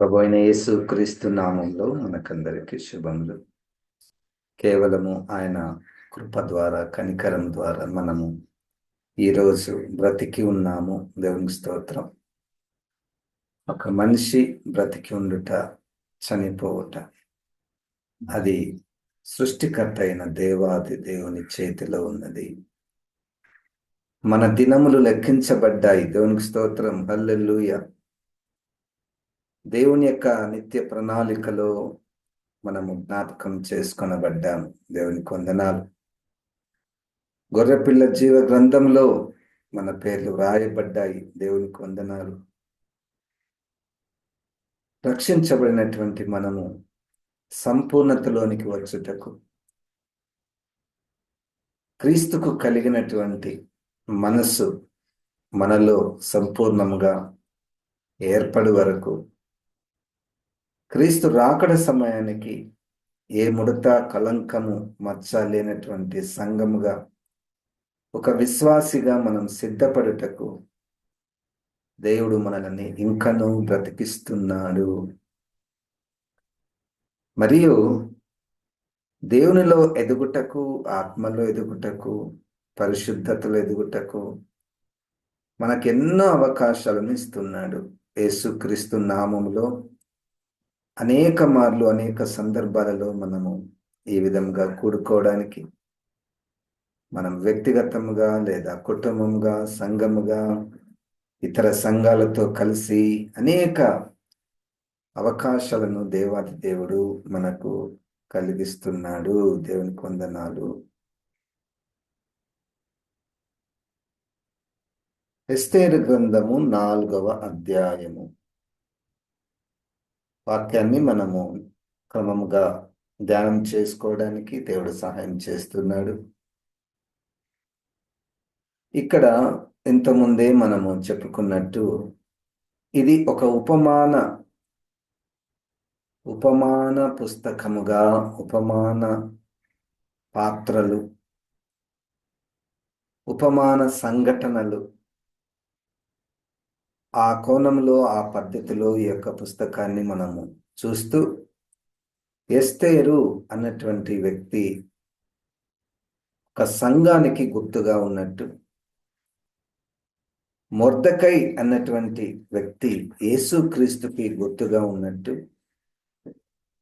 ప్రభు అయిన యేసు క్రీస్తు నామంలో మనకందరికీ శుభములు. కేవలము ఆయన కృప ద్వారా కనికరం ద్వారా మనము ఈరోజు బ్రతికి ఉన్నాము. దేవుని స్తోత్రం. ఒక మనిషి బ్రతికి ఉండుట చనిపోవుట అది సృష్టికర్త అయిన దేవాది దేవుని చేతిలో ఉన్నది. మన దినములు లెక్కించబడ్డాయి. దేవునికి స్తోత్రం. హల్లెలూయ. దేవుని యొక్క నిత్య ప్రణాళికలో మనము జ్ఞాపకం చేసుకొనబడ్డాం. దేవుని కొందనాలు. గొర్రెపిల్ల జీవ గ్రంథంలో మన పేర్లు వ్రాయబడ్డాయి. దేవుని కొందనాలు. రక్షించబడినటువంటి మనము సంపూర్ణతలోనికి వచ్చుటకు క్రీస్తుకు కలిగినటువంటి మనస్సు మనలో సంపూర్ణముగా ఏర్పడి వరకు క్రీస్తు రాకడ సమయానికి ఏ ముడత కలంకము మచ్చ లేనటువంటి సంఘముగా ఒక విశ్వాసిగా మనం సిద్ధపడుటకు దేవుడు మనల్ని ఇంకనూ బ్రతికిస్తున్నాడు. మరియు దేవునిలో ఎదుగుటకు ఆత్మలో ఎదుగుటకు పరిశుద్ధతలో ఎదుగుటకు మనకెన్నో అవకాశాలను ఇస్తున్నాడు. యేసుక్రీస్తు నామములో అనేక మార్లు అనేక సందర్భాలలో మనము ఈ విధంగా కూడుకోవడానికి మనం వ్యక్తిగతముగా లేదా కుటుంబముగా సంఘముగా ఇతర సంఘాలతో కలిసి అనేక అవకాశాలను దేవాది దేవుడు మనకు కలిగిస్తున్నాడు. దేవుని కొందనాలు. ఎస్తేరు గ్రంథము నాలుగవ అధ్యాయము. వాక్యాన్ని మనము క్రమముగా ధ్యానం చేసుకోవడానికి దేవుడు సహాయం చేస్తున్నాడు. ఇక్కడ ఇంతకుముందే మనము చెప్పుకున్నట్టు ఇది ఒక ఉపమాన ఉపమాన పుస్తకముగా ఉపమాన పాత్రలు ఉపమాన సంఘటనలు ఆ కోణంలో ఆ పద్ధతిలో ఈ యొక్క పుస్తకాన్ని మనము చూస్తూ ఎస్తేరు అన్నటువంటి వ్యక్తి ఒక సంఘానికి గుర్తుగా ఉన్నట్టు మొర్దకై అన్నటువంటి వ్యక్తి యేసుక్రీస్తుకి గుర్తుగా ఉన్నట్టు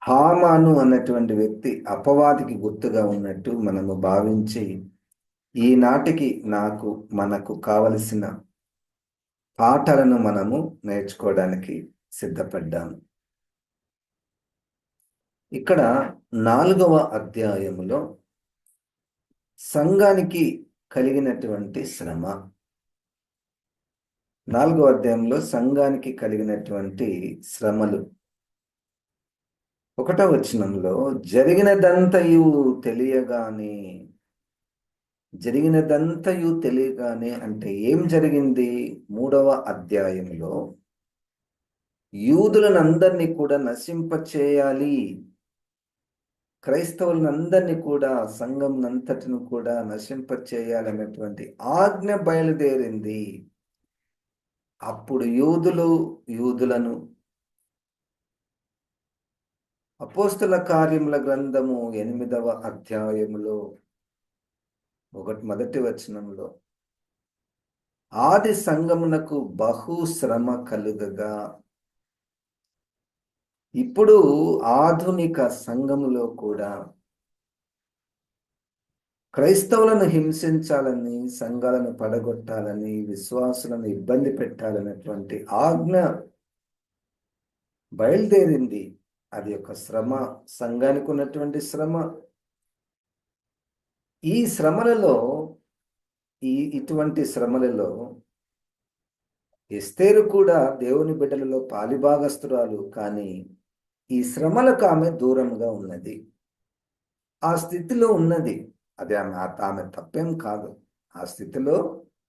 హామాను అన్నటువంటి వ్యక్తి అపవాదికి గుర్తుగా ఉన్నట్టు మనము భావించి ఈనాటికి నాకు మనకు కావలసిన పాఠాలను మనము నేర్చుకోవడానికి సిద్ధపడ్డాము ఇక్కడ నాలుగవ అధ్యాయములో సంఘానికి కలిగినటువంటి శ్రమ. నాలుగవ అధ్యాయంలో సంఘానికి కలిగినటువంటి శ్రమలు. ఒకటో వచనంలో జరిగినదంతయు తెలియగానే జరిగినదంతయు తెలియగానే అంటే ఏం జరిగింది? మూడవ అధ్యాయంలో యూదులను అందరినీ కూడా నశింప చేయాలి క్రైస్తవులందరినీ కూడా సంఘం అంతటిని కూడా నశింప చేయాలనేటువంటి ఆజ్ఞ బయలుదేరింది. అప్పుడు యూదులు యూదులను అపోస్తుల కార్యముల గ్రంథము ఎనిమిదవ అధ్యాయములో ఒకటి మొదటి వచనంలో ఆది సంగమునకు బహు శ్రమ కలుగగా. ఇప్పుడు ఆధునిక సంఘములో కూడా క్రైస్తవులను హింసించాలని సంఘాలను పడగొట్టాలని విశ్వాసులను ఇబ్బంది పెట్టాలనేటువంటి ఆజ్ఞ బయలుదేరింది. అది ఒక శ్రమ సంఘానికి ఉన్నటువంటి శ్రమ. ఈ శ్రమలలో ఈ ఇటువంటి శ్రమలలో ఎస్తేరు కూడా దేవుని బిడ్డలలో పాలిభాగస్తురాలు కానీ ఈ శ్రమలకు ఆమె దూరంగా ఉన్నది. ఆ స్థితిలో ఉన్నది. అది ఆమె ఆమె తప్పేం కాదు. ఆ స్థితిలో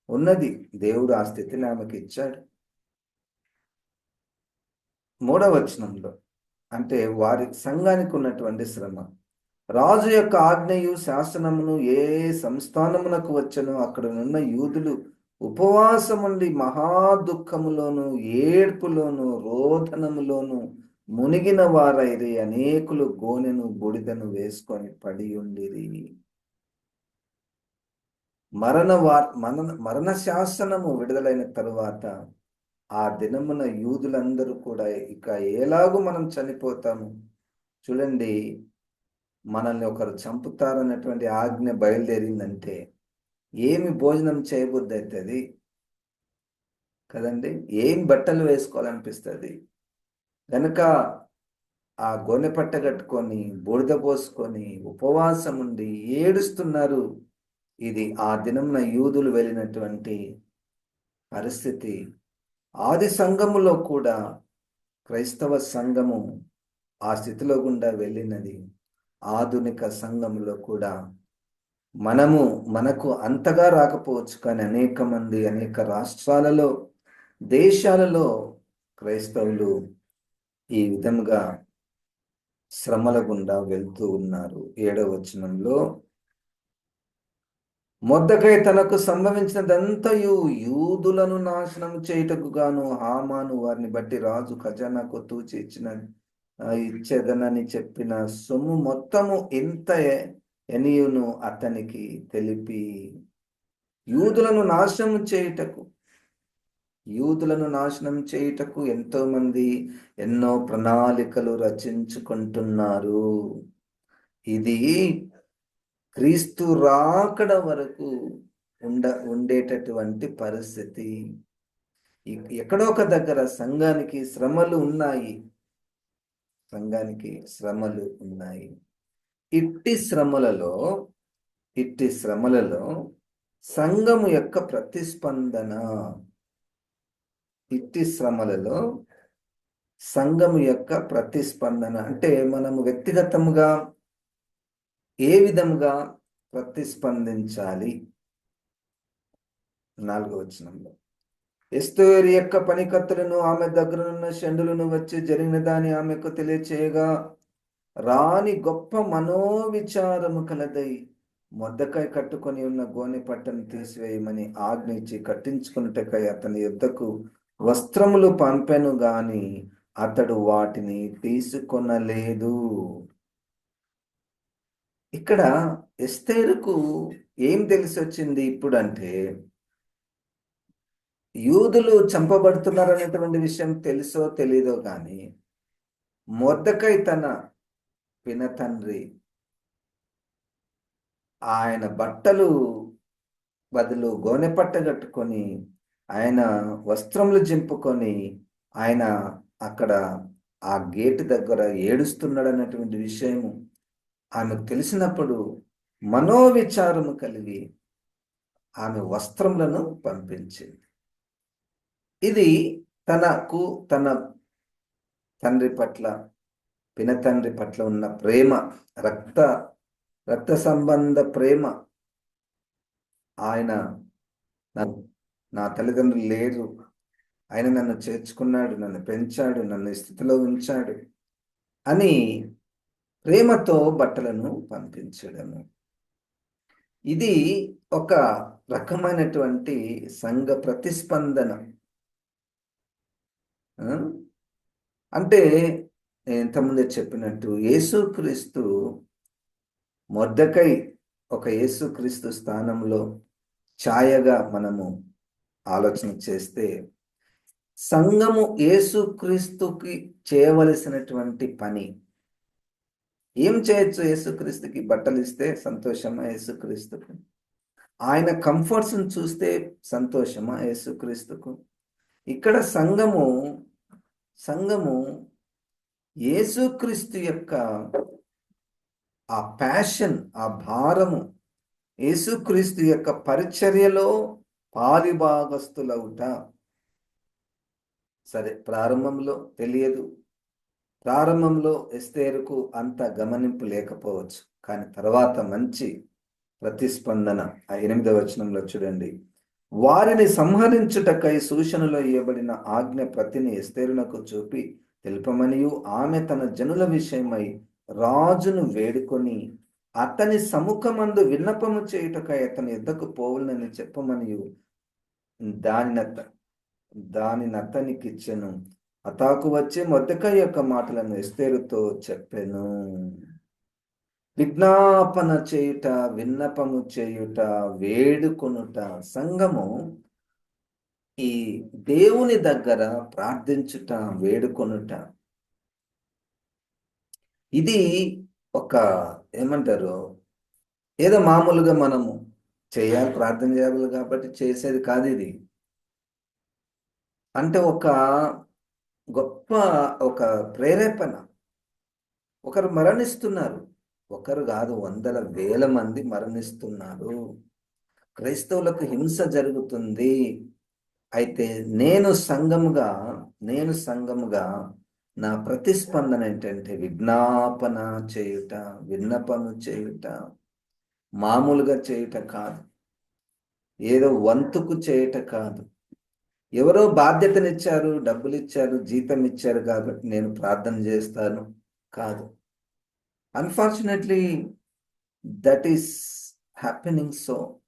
ఉన్నది. దేవుడు ఆ స్థితిని ఆమెకి ఇచ్చాడు. మూడవ వచనంలో అంటే వారి సంఘానికి ఉన్నటువంటి శ్రమ. రాజు యొక్క ఆజ్ఞయు శాసనమును ఏ సంస్థానమునకు వచ్చనో అక్కడ ఉన్న యూదులు ఉపవాసముండి మహా దుఃఖములోను ఏడ్పులోను రోదనములోను మునిగిన వారైరి అనేకులు గోనెను బుడిదను వేసుకొని పడి ఉండిరి. మరణ వార్ మరణ మరణ శాసనము విడుదలైన తరువాత ఆ దినమున యూదులందరూ కూడా ఇక ఎలాగూ మనం చనిపోతాము? చూడండి మనల్ని ఒకరు చంపుతారన్నటువంటి ఆజ్ఞ బయలుదేరిందంటే ఏమి భోజనం చేయబుద్ధి అవుతుంది కదండి ఏం బట్టలు వేసుకోవాలనిపిస్తుంది? కనుక ఆ గొనె పట్ట కట్టుకొని బూడిద పోసుకొని ఉపవాసం ఉండి ఏడుస్తున్నారు ఇది ఆ దినంన యూదులు వెళ్ళినటువంటి పరిస్థితి. ఆది సంఘములో కూడా క్రైస్తవ సంఘము ఆ స్థితిలో గుండా వెళ్ళినది. ఆధునిక సంఘంలో కూడా మనము మనకు అంతగా రాకపోవచ్చు కానీ అనేక మంది అనేక రాష్ట్రాలలో దేశాలలో క్రైస్తవులు ఈ విధంగా శ్రమల గుండా వెళ్తూ ఉన్నారు. ఏడవ వచనంలో మొద్దకై తనకు సంభవించినదంతయు యూదులను నాశనం చేయుటకు గాను హామాను వారిని బట్టి రాజు ఖజానాకు తూచి ఇచ్చిన ఇచ్చేదనని చెప్పిన సొమ్ము మొత్తము ఇంత ఎనియును అతనికి తెలిపి యూదులను నాశనం చేయుటకు యూదులను నాశనం చేయుటకు ఎంతో మంది ఎన్నో ప్రణాళికలు రచించుకుంటున్నారు. ఇది క్రీస్తు రాకడ వరకు ఉండ ఉండేటటువంటి పరిస్థితి. ఎక్కడో ఒక దగ్గర సంఘానికి శ్రమలు ఉన్నాయి. సంఘానికి శ్రమలు ఉన్నాయి. ఇట్టి శ్రమలలో ఇట్టి శ్రమలలో సంఘము యొక్క ప్రతిస్పందన ఇట్టి శ్రమలలో సంఘము యొక్క ప్రతిస్పందన అంటే మనము వ్యక్తిగతముగా ఏ విధముగా ప్రతిస్పందించాలి? నాలుగో వచనంలో. ఎస్తోరి యొక్క పనికత్తులను ఆమె దగ్గరనున్న షండులను వచ్చి జరిగిన దాన్ని ఆమెకు తెలియచేయగా రాని గొప్ప మనోవిచారము కలదై మొద్దకాయ కట్టుకొని ఉన్న గోనె పట్టను తీసివేయమని ఆజ్ఞించి కట్టించుకున్నటకై అతని యుద్ధకు వస్త్రములు పంపెను గాని అతడు వాటిని తీసుకొనలేదు. ఇక్కడ ఎస్తేరుకు ఏం తెలిసి వచ్చింది ఇప్పుడు అంటే యూదులు చంపబడుతున్నారు అనేటువంటి విషయం తెలుసో తెలీదో కానీ మొద్దకై తన పినతండ్రి ఆయన బట్టలు బదులు గోనె పట్ట కట్టుకొని ఆయన వస్త్రములు జింపుకొని ఆయన అక్కడ ఆ గేటు దగ్గర ఏడుస్తున్నాడు అన్నటువంటి విషయము ఆమెకు తెలిసినప్పుడు మనోవిచారము కలిగి ఆమె వస్త్రములను పంపించింది. ఇది తనకు తన తండ్రి పట్ల పినతండ్రి పట్ల ఉన్న ప్రేమ రక్త రక్త సంబంధ ప్రేమ. ఆయన నా తల్లిదండ్రులు లేరు. ఆయన నన్ను చేర్చుకున్నాడు నన్ను పెంచాడు నన్ను స్థితిలో ఉంచాడు అని ప్రేమతో బట్టలను పంపించడము. ఇది ఒక రకమైనటువంటి సంఘ ప్రతిస్పందన. అంటే ఇంతకుముందే చెప్పినట్టు యేసుక్రీస్తు మొద్దకై ఒక యేసుక్రీస్తు స్థానంలో ఛాయగా మనము ఆలోచన చేస్తే సంఘము యేసుక్రీస్తుకి చేయవలసినటువంటి పని ఏం చేయొచ్చు యేసుక్రీస్తుకి బట్టలు ఇస్తే సంతోషమా యేసుక్రీస్తుకు ఆయన కంఫర్ట్స్ని చూస్తే సంతోషమా యేసుక్రీస్తుకు ఇక్కడ సంఘము సంఘము యేసుక్రీస్తు యొక్క ఆ ప్యాషన్ ఆ భారము యేసుక్రీస్తు యొక్క పరిచర్యలో పాలిభాగస్తులవుట సరే ప్రారంభంలో తెలియదు. ప్రారంభంలో ఎస్తేరుకు అంత గమనింపు లేకపోవచ్చు. కానీ తర్వాత మంచి ప్రతిస్పందన ఆ ఎనిమిదవ వచనంలో చూడండి. వారిని సంహరించుటకై సూచనలో ఇవ్వబడిన ఆజ్ఞ ప్రతిని ఎస్తేరునకు చూపి తెలుపమనియు ఆమె తన జనుల విషయమై రాజును వేడుకొని అతని సముఖమందు విన్నపము చేయుటకై అతని ఎద్దకు పోవులనని చెప్పమనియు. దాని నత్త దాని అతాకు వచ్చే మొదక యొక్క మాటలను ఎస్తేరుతో చెప్పెను. విజ్ఞాపన చేయుట విన్నపము చేయుట వేడుకొనుట సంఘము ఈ దేవుని దగ్గర ప్రార్థించుట వేడుకొనుట. ఇది ఒక ఏమంటారు? ఏదో మామూలుగా మనము చేయాలి ప్రార్థన చేయాలి కాబట్టి చేసేది కాదు ఇది. అంటే ఒక గొప్ప ఒక ప్రేరేపణ. ఒకరు మరణిస్తున్నారు. ఒకరు కాదు వందల వేల మంది మరణిస్తున్నారు. క్రైస్తవులకు హింస జరుగుతుంది. అయితే నేను సంఘముగా నేను సంఘముగా నా ప్రతిస్పందన ఏంటంటే విజ్ఞాపన చేయుట విన్నపము చేయుట మామూలుగా చేయుట కాదు. ఏదో వంతుకు చేయుట కాదు. ఎవరో బాధ్యతనిచ్చారు డబ్బులు ఇచ్చారు జీతం ఇచ్చారు కాబట్టి నేను ప్రార్థన చేస్తాను కాదు. Unfortunately that is happening so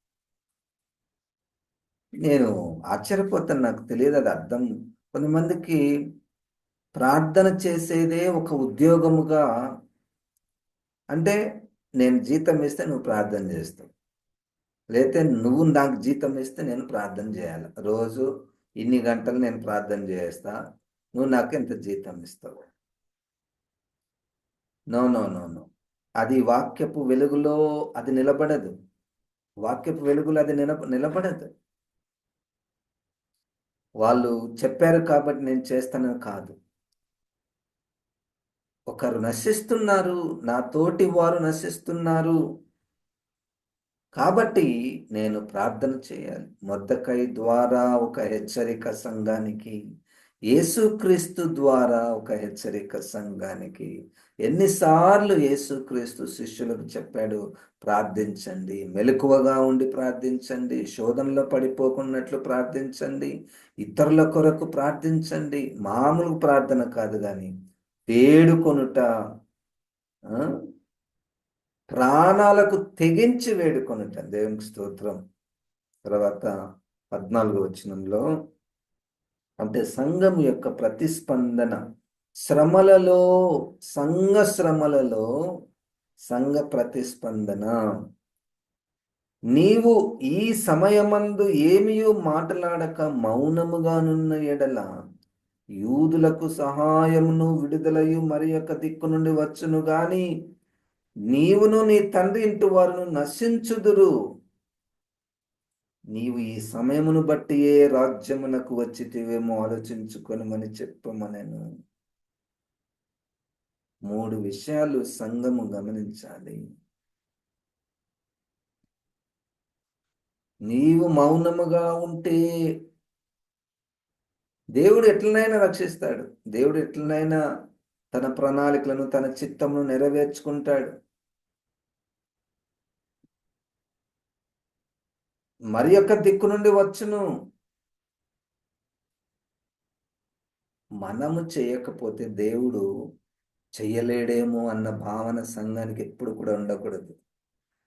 నేను ఆశ్చర్యపోతాను నాకు తెలియదు అది అర్థం. కొంతమందికి ప్రార్థన చేసేదే ఒక ఉద్యోగముగా. అంటే నేను జీతం ఇస్తే నువ్వు ప్రార్థన చేస్తావు. లేతే నువ్వు నాకు జీతం ఇస్తే నేను ప్రార్థన చేయాలి. రోజు ఇన్ని గంటలు నేను ప్రార్థన చేస్తా నువ్వు నాకు ఎంత జీతం ఇస్తావు? నో నో నో నో అది వాక్యపు వెలుగులో అది నిలబడదు. వాక్యపు వెలుగులో అది నిలబ నిలబడదు. వాళ్ళు చెప్పారు కాబట్టి నేను చేస్తానని కాదు. ఒకరు నశిస్తున్నారు నా తోటి వారు నశిస్తున్నారు. కాబట్టి నేను ప్రార్థన చేయాలి. మొద్దకై ద్వారా ఒక హెచ్చరిక సంఘానికి యేసుక్రీస్తు ద్వారా ఒక హెచ్చరిక సంఘానికి ఎన్నిసార్లు యేసుక్రీస్తు శిష్యులకు చెప్పాడు ప్రార్థించండి మెలకువగా ఉండి ప్రార్థించండి శోధనలో పడిపోకున్నట్లు ప్రార్థించండి ఇతరుల కొరకు ప్రార్థించండి మామూలు ప్రార్థన కాదు కానీ వేడుకొనుట ప్రాణాలకు తెగించి వేడుకొనుట. దేవునికి స్తోత్రం. తర్వాత పద్నాలుగు వచనంలో అంటే సంఘం యొక్క ప్రతిస్పందన శ్రమలలో సంఘ శ్రమలలో సంఘ ప్రతిస్పందన. నీవు ఈ సమయమందు ఏమియో మాట్లాడక మౌనముగానున్న ఎడల యూదులకు సహాయమును విడుదలయు మరి యొక్క దిక్కు నుండి వచ్చును గాని నీవును నీ తండ్రి ఇంటి వారును నశించుదురు. నీవు ఈ సమయమును బట్టి ఏ రాజ్యమునకు వచ్చితివేమో ఆలోచించుకొనమని చెప్పమనను. మూడు విషయాలు సంఘము గమనించాలి. నీవు మౌనముగా ఉంటే దేవుడు ఎట్లనైనా రక్షిస్తాడు. దేవుడు ఎట్లనైనా తన ప్రణాళికలను తన చిత్తమును నెరవేర్చుకుంటాడు. మరి యొక్క దిక్కు నుండి వచ్చును. మనము చేయకపోతే దేవుడు చెయ్యలేడేమో అన్న భావన సంఘానికి ఎప్పుడు కూడా ఉండకూడదు.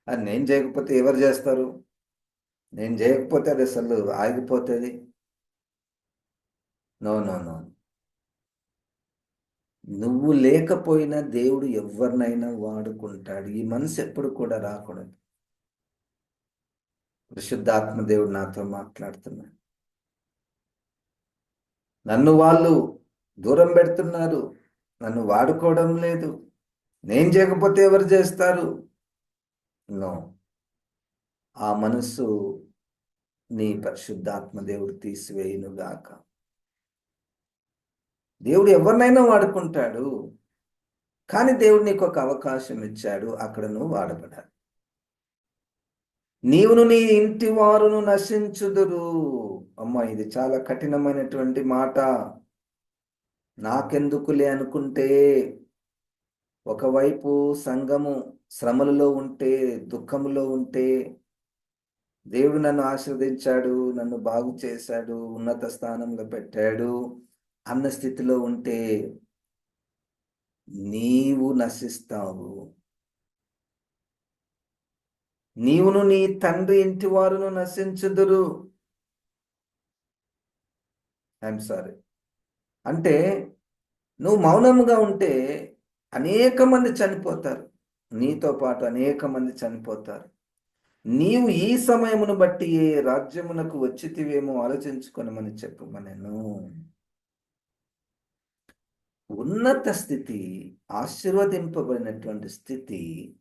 అది నేను చేయకపోతే ఎవరు చేస్తారు? నేను చేయకపోతే అది అసలు ఆగిపోతుంది. No no no. నువ్వు లేకపోయినా దేవుడు ఎవరినైనా వాడుకుంటాడు. ఈ మనసు ఎప్పుడు కూడా రాకూడదు. పరిశుద్ధాత్మ దేవుడు నాతో మాట్లాడుతున్నాడు. నన్ను వాళ్ళు దూరం పెడుతున్నారు నన్ను వాడుకోవడం లేదు నేను చేయకపోతే ఎవరు చేస్తారు? నో. ఆ మనసు నీ పరిశుద్ధాత్మ దేవుడు తీసివేయునుగాక. దేవుడు ఎవరినైనా వాడుకుంటాడు కానీ దేవుడు నీకు ఒక అవకాశం ఇచ్చాడు అక్కడ నువ్వు వాడబడాలి. నీవును నీ ఇంటి వారును నశించుదురు. అమ్మ ఇది చాలా కఠినమైనటువంటి మాట. నాకెందుకులే అనుకుంటే ఒకవైపు సంఘము శ్రమలలో ఉంటే దుఃఖములో ఉంటే దేవుడు నన్ను ఆశీర్వదించాడు నన్ను బాగు చేశాడు ఉన్నత స్థానంలో పెట్టాడు అన్న స్థితిలో ఉంటే నీవు నశిస్తావు. నీవును నీ తండ్రి ఇంటి వారును నశించుదురు. ఐఎమ్ సారీ అంటే నువ్వు మౌనముగా ఉంటే అనేక మంది చనిపోతారు. నీతో పాటు అనేక మంది చనిపోతారు. నీవు ఈ సమయమును బట్టి ఏ రాజ్యమునకు వచ్చితివేమో ఆలోచించుకొనమని చెప్పమనెను. ఉన్నత స్థితి ఆశీర్వదింపబడినటువంటి స్థితి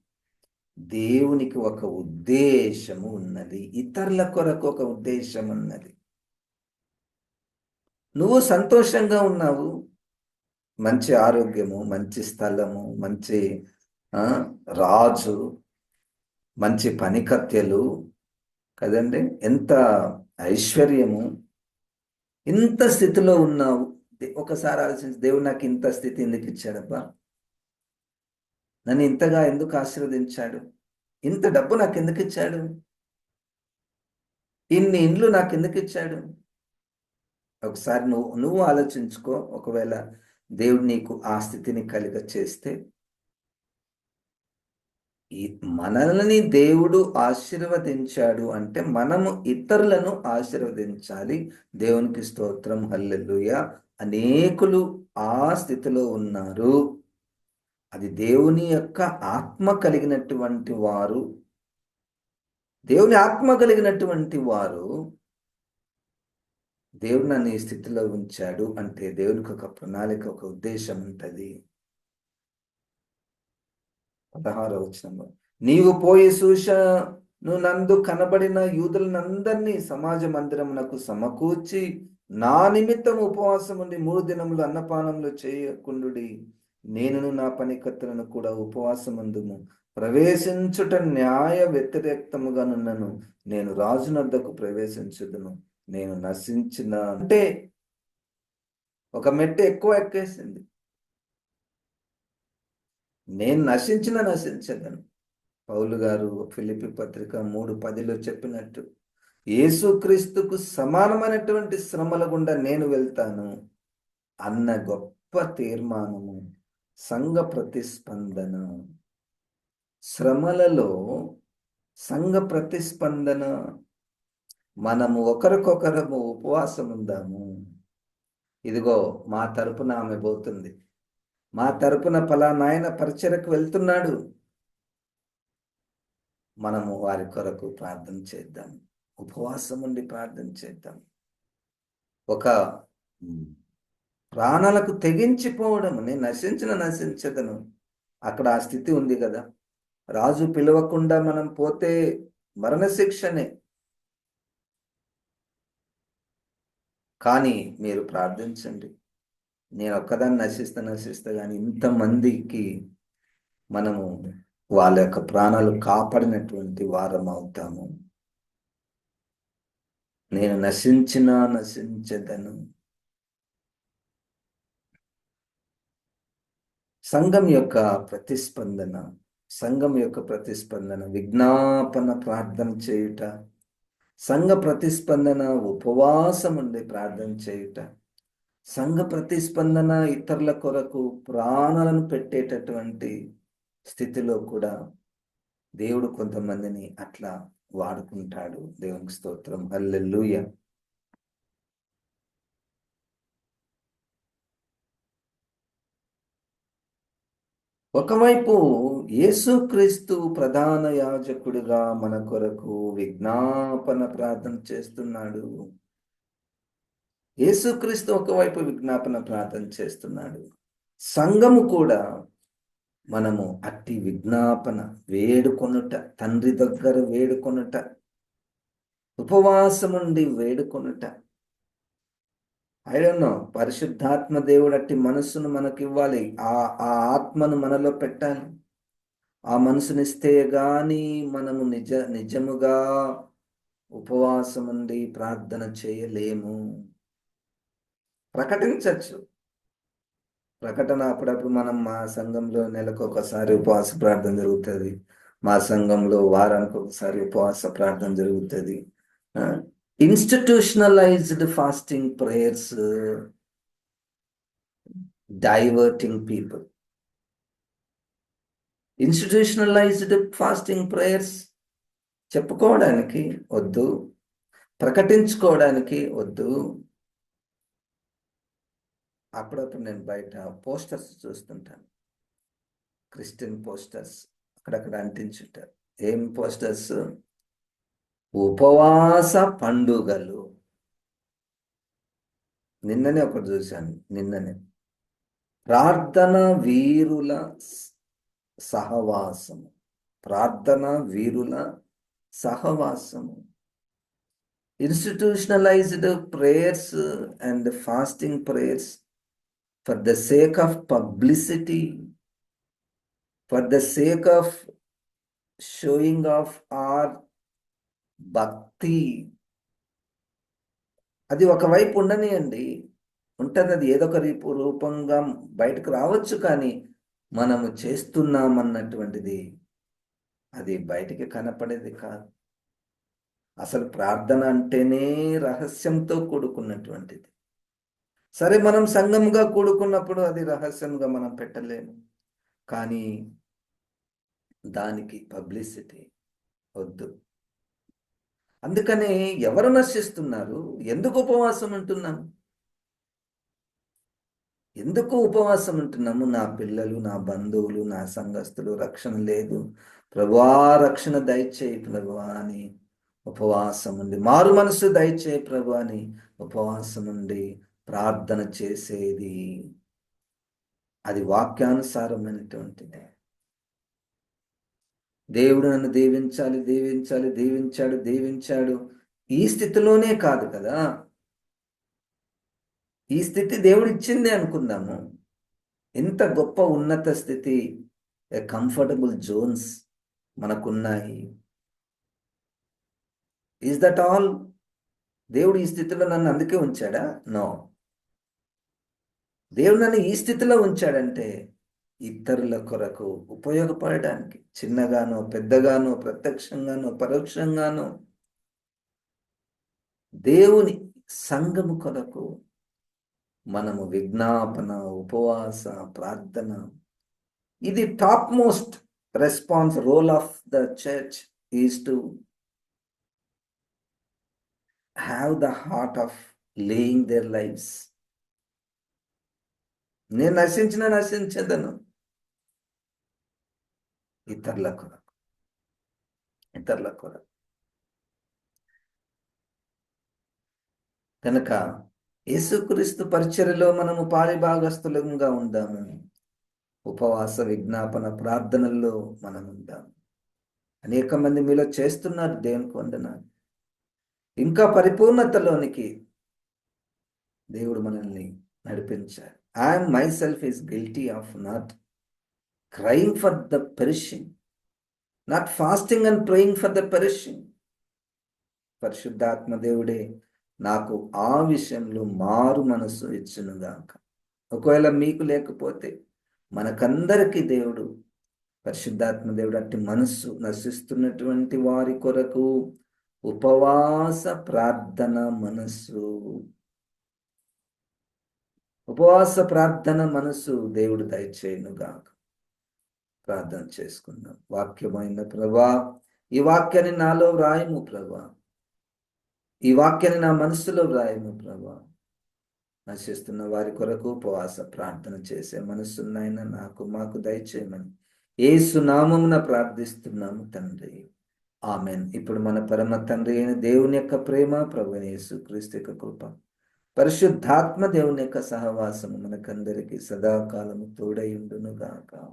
దేవునికి ఒక ఉద్దేశము ఉన్నది. ఇతరుల కొరకు ఒక ఉద్దేశం ఉన్నది. నువ్వు సంతోషంగా ఉన్నావు. మంచి ఆరోగ్యము మంచి స్థలము మంచి రాజు మంచి పనికత్యలు కదండి? ఎంత ఐశ్వర్యము. ఇంత స్థితిలో ఉన్నావు. ఒకసారి ఆలోచించి. దేవుడు నాకు ఇంత స్థితి ఎందుకు ఇచ్చాడబ్బా? నన్ను ఇంతగా ఎందుకు ఆశీర్వదించాడు? ఇంత డబ్బు నాకు ఎందుకు ఇచ్చాడు? ఇన్ని ఇండ్లు నాకు ఎందుకు ఇచ్చాడు? ఒకసారి నువ్వు నువ్వు ఆలోచించుకో. ఒకవేళ దేవుడు నీకు ఆ స్థితిని కలిగ చేస్తే ఈ మనల్ని దేవుడు ఆశీర్వదించాడు అంటే మనము ఇతరులను ఆశీర్వదించాలి. దేవునికి స్తోత్రం. హల్లెల్లుయ అనేకులు ఆ స్థితిలో ఉన్నారు. అది దేవుని యొక్క ఆత్మ కలిగినటువంటి వారు దేవుని ఆత్మ కలిగినటువంటి వారు దేవుడు నన్ను ఈ స్థితిలో ఉంచాడు అంటే దేవునికి ఒక ప్రణాళిక ఒక ఉద్దేశం ఉంటుంది. పదహారో వచ్చిన నీవు పోయి సూష నందు కనబడిన యూదులనందరినీ సమాజ మందిరమునకు సమకూర్చి నా నిమిత్తం ఉపవాసం ఉండి మూడు దినములు అన్నపానములు చేయకుండుడి. నేనును నా పనికత్తులను కూడా ఉపవాసమందుము. ప్రవేశించుట న్యాయ వ్యతిరేక్తముగా నున్నను. నేను రాజునద్దకు ప్రవేశించుదును. నేను నశించిన అంటే ఒక మెట్టు ఎక్కువ ఎక్కేసింది. నేను నశించిన నశించదను. పౌలు గారు ఫిలిపి పత్రిక మూడు పదిలో చెప్పినట్టు యేసుక్రీస్తుకు సమానమైనటువంటి శ్రమల గుండా నేను వెళ్తాను అన్న గొప్ప తీర్మానము. సంఘ ప్రతిస్పందన. శ్రమలలో సంఘ ప్రతిస్పందన. మనము ఒకరికొకరము ఉపవాసం ఉందాము. ఇదిగో మా తరపున ఆమె పోతుంది. మా తరపున పలానాయన పరిచయకు వెళ్తున్నాడు. మనము వారి కొరకు ప్రార్థన చేద్దాం. ఉపవాసం ఉండి ప్రార్థన చేద్దాం. ఒక ప్రాణాలకు తెగించిపోవడం నేను నశించిన నశించదను. అక్కడ ఆ స్థితి ఉంది కదా. రాజు పిలవకుండా మనం పోతే మరణశిక్షనే. కానీ మీరు ప్రార్థించండి. నేను ఒక్కదాన్ని నశిస్తా నశిస్తా కానీ ఇంతమందికి మనము వాళ్ళ యొక్క ప్రాణాలు కాపాడినటువంటి వారం అవుతాము. నేను నశించినా నశించదను. సంఘం యొక్క ప్రతిస్పందన సంఘం యొక్క ప్రతిస్పందన విజ్ఞాపన ప్రార్థన చేయుట సంఘ ప్రతిస్పందన ఉపవాసం ఉండి ప్రార్థన చేయుట సంఘ ప్రతిస్పందన ఇతరుల కొరకు ప్రాణాలను పెట్టేటటువంటి స్థితిలో కూడా దేవుడు కొంతమందిని అట్లా వాడుకుంటాడు. దేవునికి స్తోత్రం. అల్లెల్లుయ ఒకవైపు యేసుక్రీస్తు ప్రధాన యాజకుడిగా మన కొరకు విజ్ఞాపన ప్రార్థన చేస్తున్నాడు. యేసుక్రీస్తు ఒకవైపు విజ్ఞాపన ప్రార్థన చేస్తున్నాడు. సంఘము కూడా మనము అట్టి విజ్ఞాపన వేడుకొనుట తండ్రి దగ్గర వేడుకొనుట ఉపవాసముండి వేడుకొనుట ఐడోన్నో పరిశుద్ధాత్మ దేవుడు అట్టి మనస్సును మనకి ఇవ్వాలి ఆ ఆ ఆత్మను మనలో పెట్టాలి. ఆ మనసునిస్తే గాని మనము నిజ నిజముగా ఉపవాసం ఉండి ప్రార్థన చేయలేము. ప్రకటించచ్చు. ప్రకటన అప్పుడప్పుడు మనం మా సంఘంలో నెలకు ఒకసారి ఉపవాస ప్రార్థన జరుగుతుంది. మా సంఘంలో వారానికి ఒకసారి ఉపవాస ప్రార్థన జరుగుతుంది. Institutionalised fasting prayers diverting people institutionalised fasting prayers చెప్పుకోవడానికి వద్దు ప్రకటించుకోవడానికి వద్దు. అప్పుడప్పుడు నేను బయట పోస్టర్స్ చూస్తుంటాను. క్రిస్టియన్ పోస్టర్స్ అక్కడక్కడ అంటించుంటారు. ఏం పోస్టర్స్ ఉపవాస పండుగలు. నిన్ననే ఒకటి చూశాను నిన్ననే. ప్రార్థన వీరుల సహవాసము. ప్రార్థన వీరుల సహవాసము. Institutionalised prayers and fasting prayers for the sake of publicity for the sake of showing off our bhakti. అది ఒకవైపు ఉండనియండి. ఉంటుంది అది ఏదో ఒక రీపు రూపంగా బయటకు రావచ్చు కానీ మనము చేస్తున్నామన్నటువంటిది అది బయటికి కనపడేది కాదు. అసలు ప్రార్థన అంటేనే రహస్యంతో కూడుకున్నటువంటిది. సరే మనం సంఘంగా కూడుకున్నప్పుడు అది రహస్యంగా మనం పెట్టలేము. కానీ దానికి పబ్లిసిటీ వద్దు. అందుకనే ఎవరు నశిస్తున్నారు? ఎందుకు ఉపవాసం ఉంటున్నాము? ఎందుకు ఉపవాసం ఉంటున్నాము? నా పిల్లలు నా బంధువులు నా సంఘస్థులు రక్షణ లేదు. ప్రభువా రక్షణ దయచేయి ప్రభువా అని ఉపవాసం ఉండి మారు మనసు దయచేయి ప్రభు అని ఉపవాసం ఉండి ప్రార్థన చేసేది. అది వాక్యానుసారమైనటువంటిది. దేవుడు నన్ను దీవించాలి దీవించాలి దీవించాడు దీవించాడు. ఈ స్థితిలోనే కాదు కదా. ఈ స్థితి దేవుడు ఇచ్చింది అనుకుందాము. ఎంత గొప్ప ఉన్నత స్థితి కంఫర్టబుల్ జోన్స్ మనకున్నాయి. ఈజ్ దట్ ఆల్ దేవుడు ఈ స్థితిలో నన్ను అందుకే ఉంచాడా? నో దేవుడు నన్ను ఈ స్థితిలో ఉంచాడంటే ఇతరుల కొరకు ఉపయోగపడడానికి చిన్నగానో పెద్దగానో ప్రత్యక్షంగానో పరోక్షంగానో దేవుని సంఘము కొరకు మనము విజ్ఞాపన ఉపవాస ప్రార్థన. ఇది top most response role of the church is to have the heart of laying their lifes నేను నశించిన నశించదను. ఇతరుల కొరకు. ఇతరుల కొరకు. కనుక యేసుక్రీస్తు పరిచర్యలో మనము పారిభాగస్థులంగా ఉందాము. ఉపవాస విజ్ఞాపన ప్రార్థనల్లో మనం ఉందాము. అనేక మంది మీలో చేస్తున్నారు దేవునికి వందనాలు ఇంకా పరిపూర్ణతలోనికి దేవుడు మనల్ని నడిపించారు I'm myself is guilty of not crying for the perishing not fasting and praying for the perishing పరిశుద్ధాత్మ దేవుడే నాకు ఆ విషయంలో మారు మనసు ఇచ్చునుగాక ఒకవేళ మీకు లేకపోతే మనకందరికీ దేవుడు పరిశుద్ధాత్మ దేవుడు అట్టి మనస్సు నశిస్తున్నటువంటి వారి కొరకు ఉపవాస ప్రార్థన మనస్సు. ఉపవాస ప్రార్థన మనసు దేవుడు దయచేయునుగాక ప్రార్థన చేసుకుందాం వాక్యమైన ప్రభా ఈ వాక్యాన్ని నాలో వ్రాయము ప్రభా. ఈ వాక్యాన్ని నా మనసులో వ్రాయము ప్రభా. నశిస్తున్న వారి కొరకు ఉపవాస ప్రార్థన చేసే మనసున్నాయన నాకు మాకు దయచేయమని. ఏ సునామమున ప్రార్థిస్తున్నాము తండ్రి. ఆమెన్. ఇప్పుడు మన పరమ తండ్రి అయిన దేవుని యొక్క ప్రేమ ప్రభు యేసు క్రీస్తు యొక్క కృప. పరిశుద్ధాత్మ దేవుని యొక్క సహవాసము మనకందరికి సదాకాలము తోడయుండునుగాక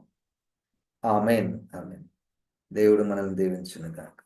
ఆమెన్ ఆమెన్. దేవుడు మనల్ని దీవించునుగాక.